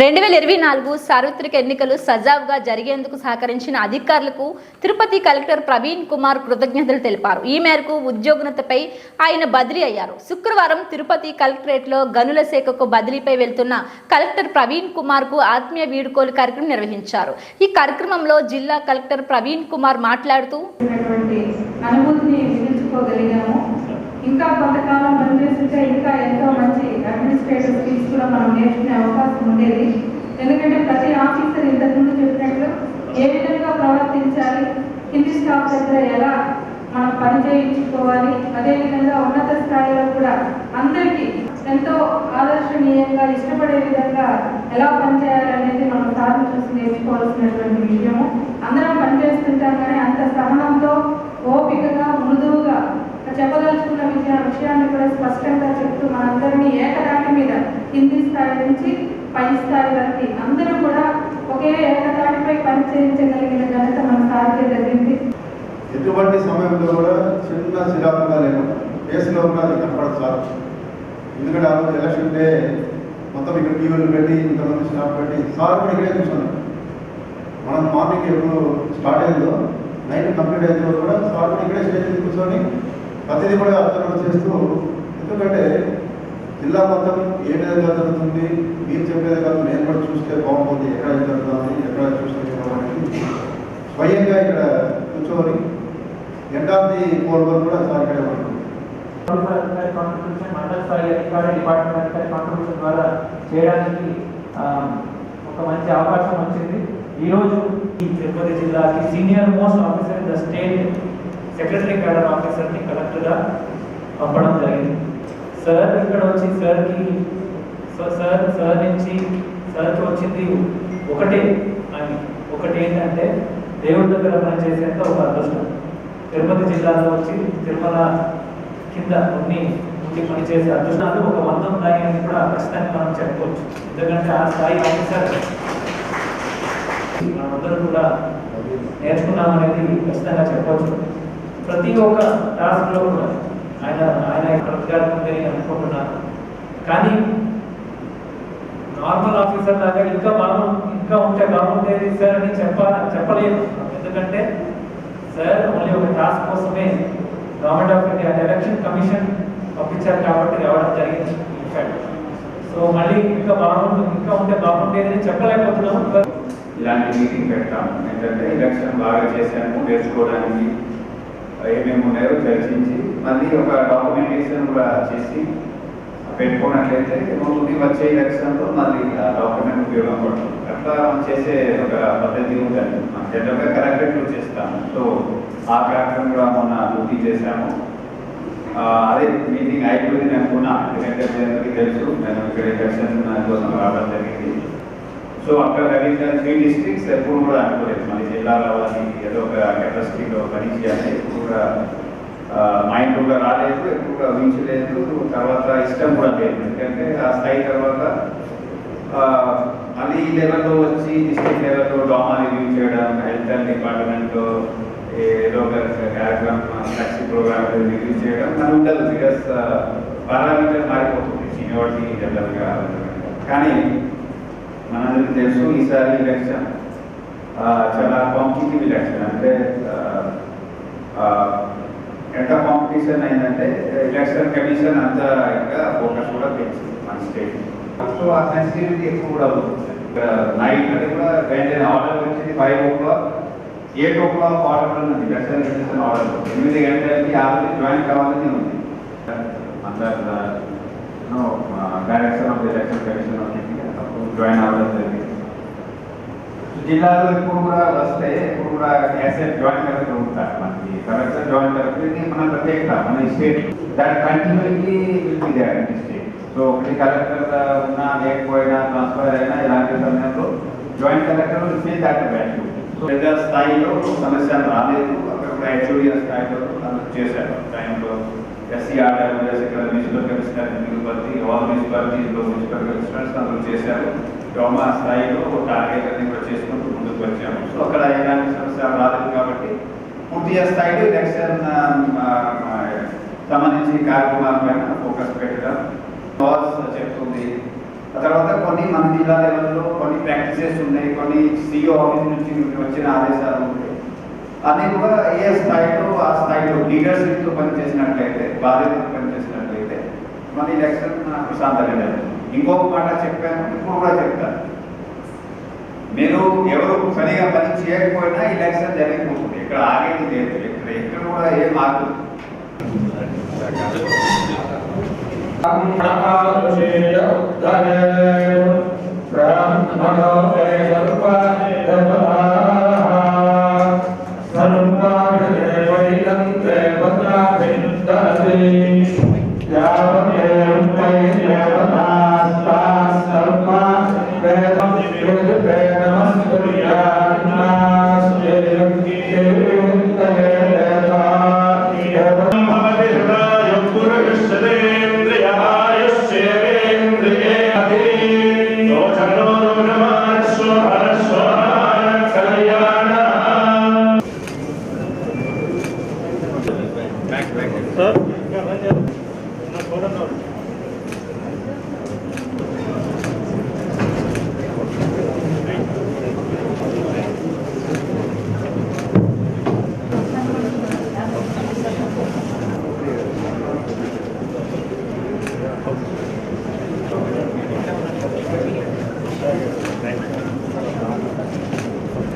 రెండు వేల ఇరవై నాలుగు సార్వత్రిక ఎన్నికలు సజావుగా జరిగేందుకు సహకరించిన అధికారులకు తిరుపతి కలెక్టర్ ప్రవీణ్ కుమార్ కృతజ్ఞతలు తెలిపారు. ఈ మేరకు ఉద్యోగనతపై ఆయన బదిలీ అయ్యారు. శుక్రవారం తిరుపతి కలెక్టరేట్లో గనుల శాఖకు బదిలీపై వెళ్తున్న కలెక్టర్ ప్రవీణ్ కుమార్కు ఆత్మీయ వీడుకోలు కార్యక్రమం నిర్వహించారు. ఈ కార్యక్రమంలో జిల్లా కలెక్టర్ ప్రవీణ్ కుమార్ మాట్లాడుతూ అనుభూతిని ఇంకా కొంతకాలం పనిచేస్తుంటే ఇంకా ఎంతో మంచి అడ్మినిస్ట్రేటివ్ స్కిల్స్ కూడా మనం నేర్చుకునే అవకాశం ఉండేది. ఎందుకంటే ప్రతి ఆఫీసర్ ఇంతకుముందు చెప్పినట్లు ఏ విధంగా ప్రవర్తించాలి కింది స్టాఫ్ దగ్గర ఎలా మనం పని చేయించుకోవాలి అదేవిధంగా ఉన్నత స్థాయిలో కూడా అందరికీ ఎంతో ఆదర్శనీయంగా ఇష్టపడే విధంగా ఎలా పనిచేయాలనేది మనం సాధన చూసి నేర్చుకోవాల్సినటువంటి విషయము. అందరం చెప్పదలుచుకున్న విషయాన్ని కూడా స్పష్టంగా చెప్తూ మనందరినీ ఏకదాటి మీద కింది స్థాయి నుంచి పై స్థాయి వరకు అందరూ కూడా ఒకే ఏకదాటిపై పనిచేయించగలిగిన ఘనత మన సార్కే జరిగింది ఎటువంటి సమయంలో కూడా చిన్న చిరాకుగా లేకుండా కేసులో కూడా అది కనపడదు సార్. ఎందుకంటే ఆ రోజు ఎలక్షన్ డే మొత్తం ఇక్కడ టీవీలు పెట్టి ఇంతమంది స్టాఫ్ పెట్టి సార్ కూడా ఇక్కడే కూర్చున్నారు మనం మార్నింగ్ ఎప్పుడు స్టార్ట్ అయిందో నైట్ కంప్లీట్ అయిన కూడా సార్ కూడా ఇక్కడే స్టేజ్ కూర్చొని ప్రతిదీ కూడా అర్థం చేస్తూ ఎందుకంటే జిల్లా మొత్తం ఏ విధంగా జరుగుతుంది మీరు చెప్పేది కాదు నేను కూడా చూస్తే బాగుంటుంది ఎక్కడ జరుగుతుంది ఎక్కడ చూస్తే బాగుంటుంది. స్వయంగా ఇక్కడ కూర్చొని ఎండ్ ఆఫ్ ది ఫోర్ వరకు కూడా సార్ ఇక్కడే ఉంటారు కాంట్రిబ్యూషన్ మండల స్థాయి అధికారి డిపార్ట్మెంట్ అధికారి కాంట్రిబ్యూషన్ ద్వారా చేయడానికి ఆ, ఒక మంచి అవకాశం వచ్చింది. ఈరోజు ఈ తిరుపతి జిల్లాకి senior most officer in the state secretary cadre ఆఫీసర్ని కలెక్టర్గా పంపడం జరిగింది. సార్ ఇక్కడ వచ్చి సార్కి సార్ సార్ నుంచి సార్కి వచ్చింది ఒకటే అని. ఒకటి ఏంటంటే దేవుడి దగ్గర పనిచేసేంత ఒక అదృష్టం. తిరుపతి జిల్లాలో వచ్చి తిరుమల కింద ఉన్ని ఉండి పనిచేసే అదృష్టాలు ఒక వంద ఉన్నాయి అని కూడా ఖచ్చితంగా మనం చెప్పుకోవచ్చు. ఎందుకంటే ఆ స్థాయి ఆఫీసర్ మనందరూ కూడా నేర్చుకున్నాం అనేది ఖచ్చితంగా చెప్పవచ్చు. ప్రతి ఒక్క టాస్క్లో కూడా ఆయన ఆయన ప్రతిగాత్మకని అనుకుంటున్నారు. అనుకుంటున్నాను కానీ నార్మల్ ఆఫీసర్ లాగా ఇంకా బాగు ఇంకా ఉంటే బాగుండేది సార్ అని చెప్ప చెప్పలేదు ఎందుకంటే సార్ ఓన్లీ ఒక టాస్క్ కోసమే government of India election commission పంపించారు కాబట్టి రావడం జరిగింది ఇన్ఫాక్ట్ సో మళ్ళీ ఇంకా బాగుంటుంది ఇంకా ఉంటే బాగుండేది అని చెప్పలేకపోతున్నాము. ఇలాంటి మీటింగ్ పెడతాం. ఏంటంటే ఎలక్షన్ బాగా చేశాము నేర్చుకోవడానికి ఏమేమి ఉన్నాయో చర్చించి మళ్ళీ ఒక డాక్యుమెంటేషన్ కూడా చేసి పెట్టుకున్నట్లయితే ఏమవుతుంది? వచ్చే ఎలక్షన్లో మళ్ళీ ఆ డాక్యుమెంట్ ఉపయోగపడుతుంది అట్లా చేసే ఒక పద్ధతి ఉందండి. మనం జనరల్గా కలెక్టరేట్లో చేస్తాము. సో ఆ కార్యక్రమం కూడా మొన్న పూర్తి చేశాము. అదే మీటింగ్ అయిపోయింది అనుకున్నా. ఎందుకంటే మీ అందరికీ తెలుసు నేను ఇక్కడ ఎలక్షన్ కోసం రావడం జరిగింది. సో అక్కడ రవీంద్ర త్రీ డిస్ట్రిక్ట్స్ ఎప్పుడు కూడా అనుకోలేదు. మన జిల్లా రావాలి ఏదో ఒక కెపాసిటీలో పని చేయాలి. ఎప్పుడు కూడా మైండ్ కూడా రాలేదు ఎప్పుడు కూడా ఊహించలేదు. తర్వాత ఇష్టం కూడా లేదు. ఎందుకంటే ఆ స్థాయి తర్వాత అది ఈ లెవెల్లో వచ్చి డిస్ట్రిక్ట్ లెవెల్లో డామా రివ్యూ చేయడం హెల్త్ అండ్ డిపార్ట్మెంట్లో ఏదో ఒక కార్యక్రమం ఫ్లెక్సీ ప్రోగ్రామ్ రివ్యూ చేయడం అది ఉండదు బికాస్ పారామీటర్ మారిపోతుంది. సీనియారిటీ జనరల్గా కానీ మనందరికీ తెలుసు ఈసారి ఎలక్షన్ ఆ, చాలా కాంపిటేటివ్ ఎలక్షన్ అంటే ఆ, ఆ, ఎంత కాంపిటీషన్ అయిందంటే ఎలక్షన్ కమిషన్ అంత ఇంకా ఫోకస్ కూడా పెంచింది మన స్టేట్ సో ఆ సెన్సిటివిటీ ఎక్కువ కూడా ఉంది నైట్ అంటే కూడా వెంటనే ఆర్డర్ వచ్చింది five o'clock eight o'clock order ఉన్నది ఎలక్షన్ కమిషన్ ఆర్డర్ ఎనిమిది గంటలకి ఆల్రెడీ జాయిన్ కావాలని ఉంది under direction of the election commission of India అప్పుడు జాయిన్ అవ్వడం జరిగింది జిల్లాలో ఇప్పుడు కూడా వస్తే ఇప్పుడు కూడా ఎస్ఎఫ్ జాయిన్ కలెక్టర్ ఉంటారు మనకి కలెక్టర్ జాయిన్ కలెక్టర్ ఇది మన ప్రత్యేకత మన స్టేట్ దాని continuity will be there in state so ఒకటి కలెక్టర్ ఉన్నా లేకపోయినా ట్రాన్స్ఫర్ అయినా ఇలాంటి సమయంలో joint collector will feel that value so పెద్ద స్థాయిలో సమస్య రాలేదు అక్కడ కూడా హెచ్ఓడి స్థాయిలో వాళ్ళు చేశారు టైంలో ఎస్సీ ఆర్డర్ ఇక్కడ మున్సిపల్ కమిషనర్ తిరుపతి ఆల్ మున్సిపాలిటీలో మున్సిపల్ కమిషనర్స్ అందరూ చేశారు. గ్రామ స్థాయిలో టార్గెట్ అన్ని కూడా చేసుకుంటూ ముందుకు వచ్చాము. సో అక్కడ ఎలాంటి సమస్య రాలేదు కాబట్టి పూర్తి స్థాయిలో ఎలక్షన్ సంబంధించి కార్యక్రమాల పైన ఫోకస్ పెట్టడం. లాస్ చెప్తుంది. ఆ తర్వాత కొన్ని మన జిల్లా లెవెల్లో కొన్ని ప్రాక్టీసెస్ ఉన్నాయి. కొన్ని సిఇఓ ఆఫీస్ నుంచి వచ్చిన ఆదేశాలు ఉంటాయి. అది కూడా ఏ స్థాయిలో ఆ స్థాయిలో లీడర్షిప్తో పనిచేసినట్లయితే బాధ్యతతో పనిచేసినట్లయితే మన ఎలక్షన్ నాకు జరుగుతుంది ఇంకొక మాట చెప్పాను ఇప్పుడు కూడా చెప్తాను మీరు ఎవరు సరిగా పని చేయకపోయినా ఎలక్షన్ జరిగిపోతుంది ఇక్కడ ఆగేది లేదు. ఇక్కడ ఎక్కడ కూడా ఏం ఆగదు. సార్